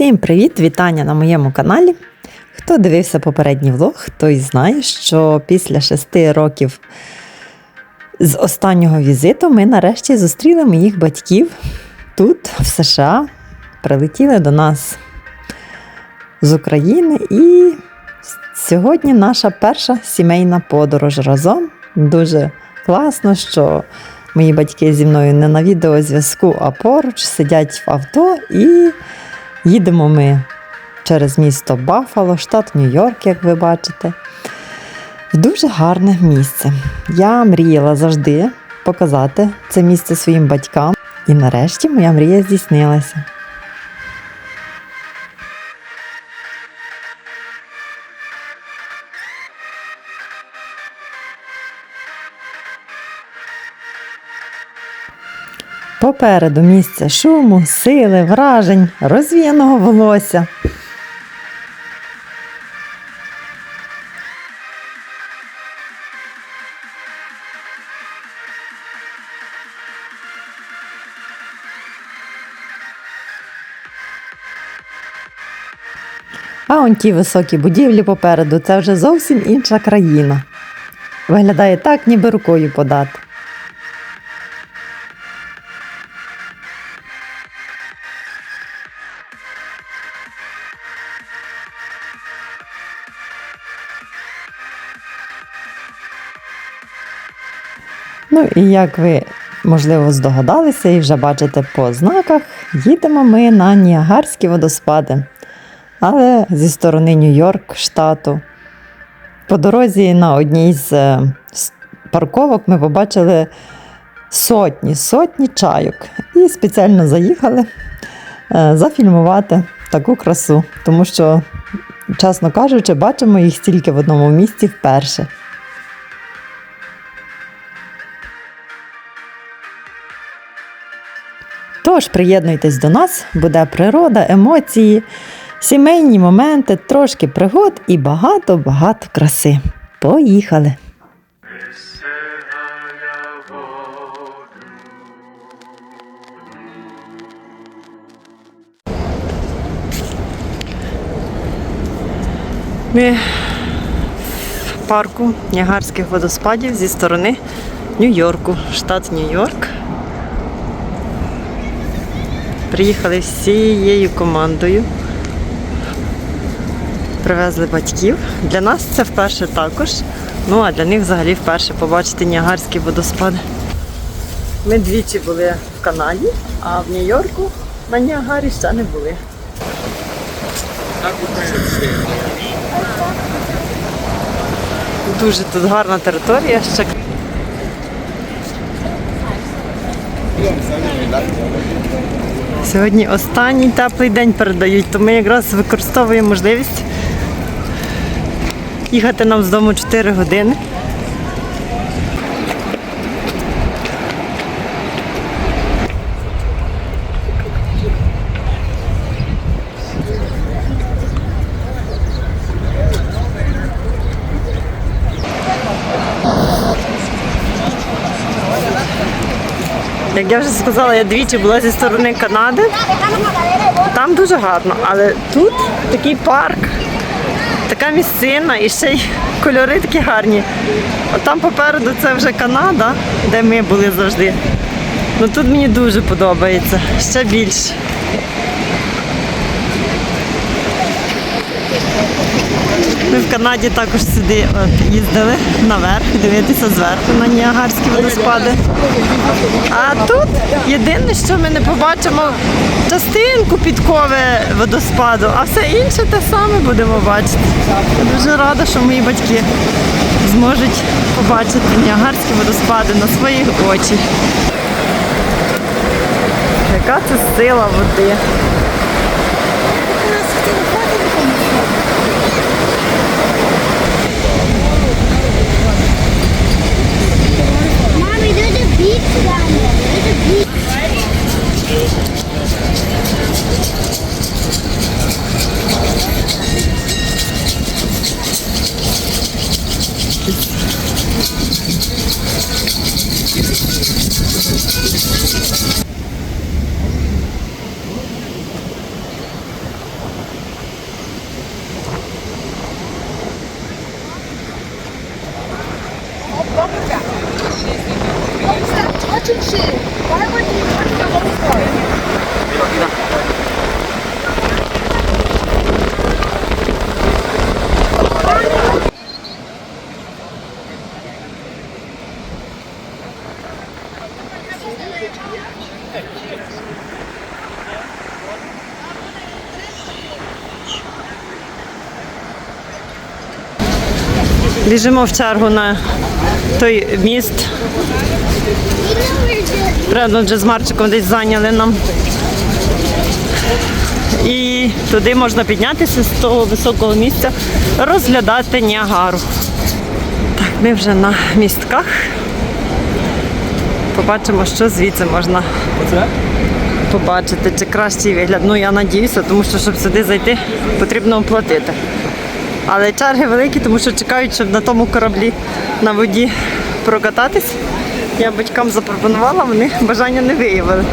Всім привіт! Вітання на моєму каналі. Хто дивився попередній влог, той знає, що після шести років з останнього візиту ми нарешті зустріли моїх батьків тут, в США. Прилетіли до нас з України і сьогодні наша перша сімейна подорож разом. Дуже класно, що мої батьки зі мною не на відеозв'язку, а поруч сидять в авто і їдемо ми через місто Баффало, штат Нью-Йорк, як ви бачите. В дуже гарне місце. Я мріяла завжди показати це місце своїм батькам, і нарешті моя мрія здійснилася. Попереду місце шуму, сили, вражень, розвіяного волосся. А он ті високі будівлі попереду це вже зовсім інша країна. Виглядає так, ніби рукою подати. Ну і як ви, можливо, здогадалися і вже бачите по знаках, їдемо ми на Ніагарські водоспади, але зі сторони Нью-Йорк, штату. По дорозі на одній з е, парковок ми побачили сотні, сотні чайок і спеціально заїхали е, зафільмувати таку красу, тому що, чесно кажучи, бачимо їх стільки в одному місці вперше. Тож приєднуйтесь до нас, буде природа, емоції, сімейні моменти, трошки пригод і багато-багато краси. Поїхали! Ми в парку Ніагарських водоспадів зі сторони Нью-Йорку, штат Нью-Йорк. Приїхали всією командою. Привезли батьків. Для нас це вперше також. Ну а для них взагалі вперше побачити Ніагарські водоспади. Ми двічі були в Канаді, а в Нью-Йорку на Ніагарі ще не були. Дуже тут гарна територія. Ще Сьогодні останній теплий день передають, то ми якраз використовуємо можливість їхати нам з дому 4 години. Як я вже сказала, я двічі була зі сторони Канади. Там дуже гарно, але тут такий парк, така місцина і ще й кольори такі гарні. От там попереду це вже Канада, де ми були завжди. Ну тут мені дуже подобається, ще більше. Ми в Канаді також сюди от, їздили наверх, дивитися зверху на Ніагарські водоспади. А тут єдине, що ми не побачимо частинку підкови водоспаду, а все інше те саме будемо бачити. Я дуже рада, що мої батьки зможуть побачити Ніагарські водоспади на свої очі. Яка це сила води. Біжимо в чергу на той міст. Правда, вже з Марчиком десь зайняли нам. І туди можна піднятися з того високого місця, розглядати Ніагару. Так, ми вже на містках. Побачимо, що звідси можна побачити, чи кращий вигляд. Ну, я надіюся, тому що, щоб сюди зайти, потрібно оплатити. Але черги великі, тому що чекають, щоб на тому кораблі на воді прокататись. Я батькам запропонувала, вони бажання не виявили.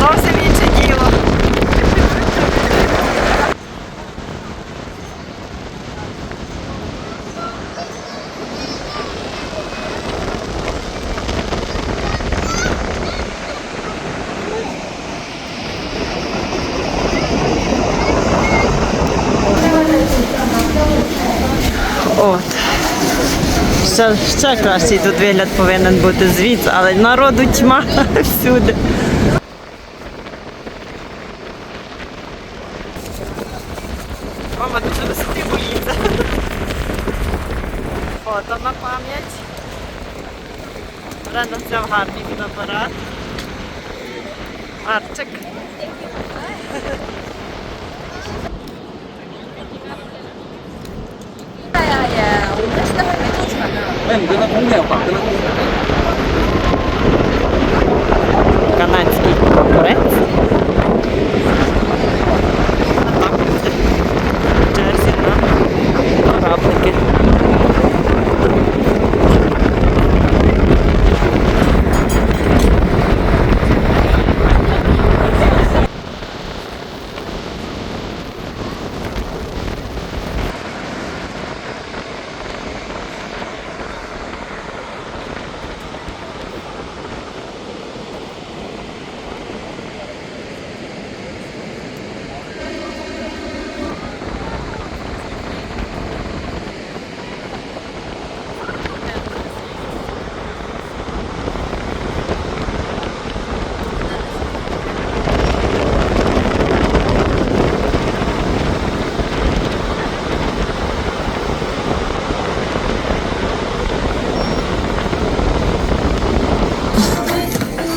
Зовсім інше діло. От. Ще, ще кращий тут вигляд повинен бути звідси, але народу тьма всюди. Мама дуже висоти боїться. Фото на пам'ять. Рано взяв гарний фотоапарат. Арчик. 你跟他通电话，跟他。通电话，你跟他讲，你跟，跟他，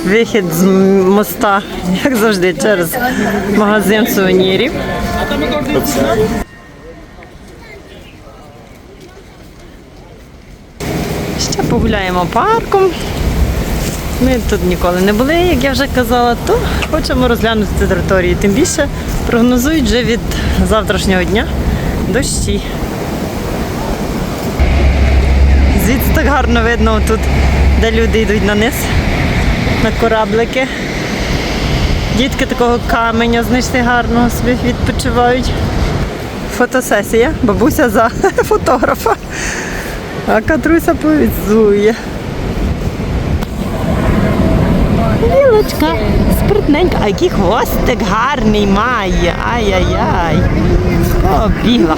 Вихід з моста, як завжди, через магазин сувенірів. Ще погуляємо парком. Ми тут ніколи не були, як я вже казала, то хочемо розглянути ці території. Тим більше прогнозують вже від завтрашнього дня дощі. Звідси так гарно видно тут, де люди йдуть на низ, на кораблики. Дітки такого каменя знайшли гарного собі відпочивають. Фотосесія, бабуся за фотографа, а Катруся повідзує. Лілочка, спритненька, а який хвостик гарний має. Ай-яй-яй. О, бігла.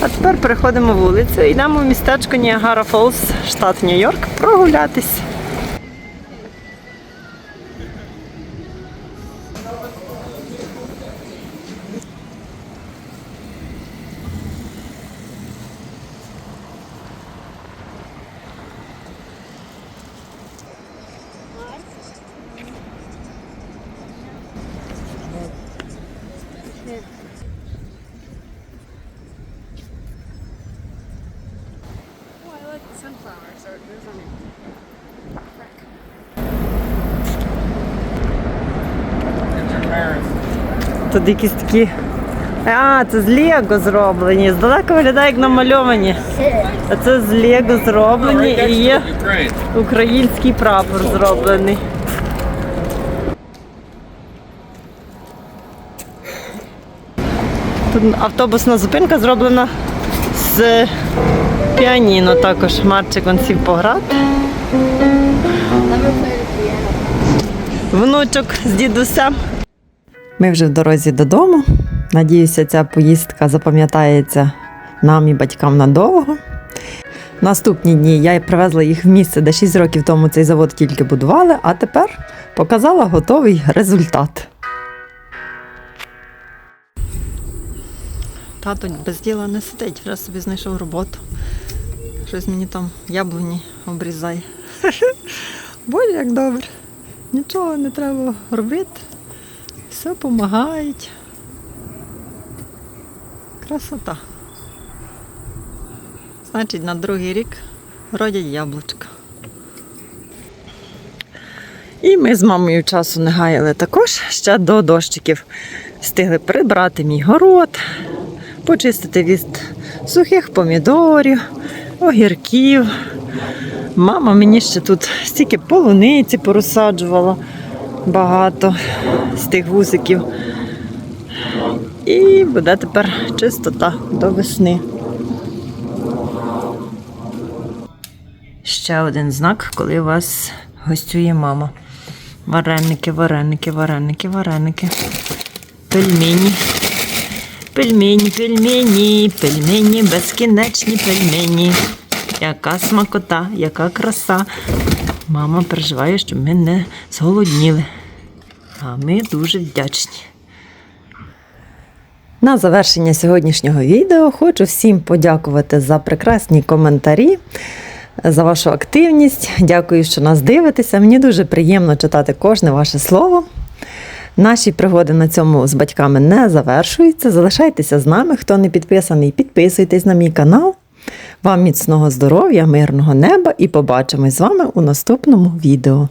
А тепер переходимо вулицю йдемо в містечко Ніагара Фолс, штат Нью-Йорк, прогулятись. Sunflower, so it goes on it. Тут якісь такі. А, це з Лего зроблені. Здалека виглядає як намальовані. А це з Лего зроблені і є український прапор зроблений. Тут автобусна зупинка зроблена з піаніно також. Марчик он сів пограти. Внучок з дідусем. Ми вже в дорозі додому. Надіюся, ця поїздка запам'ятається нам і батькам надовго. Наступні дні я привезла їх в місце, де 6 років тому цей завод тільки будували, а тепер показала готовий результат. Тато без діла не сидить, вже собі знайшов роботу. Щось мені там яблуні обрізає. Боже, як добре. Нічого не треба робити. Все допомагають. Красота. Значить, на другий рік родять яблучка. І ми з мамою часу не гаяли також ще до дощиків. Встигли прибрати мій город, почистити від сухих помідорів, огірків. Мама мені ще тут стільки полуниці порозсаджувала багато з тих вузиків. І буде тепер чистота до весни. Ще один знак, коли у вас гостює мама. Вареники, вареники, вареники, вареники. Пельмені. Пельмені, пельмені, пельмені, безкінечні пельмені. Яка смакота, яка краса. Мама переживає, щоб ми не зголодніли. А ми дуже вдячні. На завершення сьогоднішнього відео хочу всім подякувати за прекрасні коментарі, за вашу активність. Дякую, що нас дивитеся. Мені дуже приємно читати кожне ваше слово. Наші пригоди на цьому з батьками не завершуються. Залишайтеся з нами. Хто не підписаний, підписуйтесь на мій канал. Вам міцного здоров'я, мирного неба і побачимось з вами у наступному відео.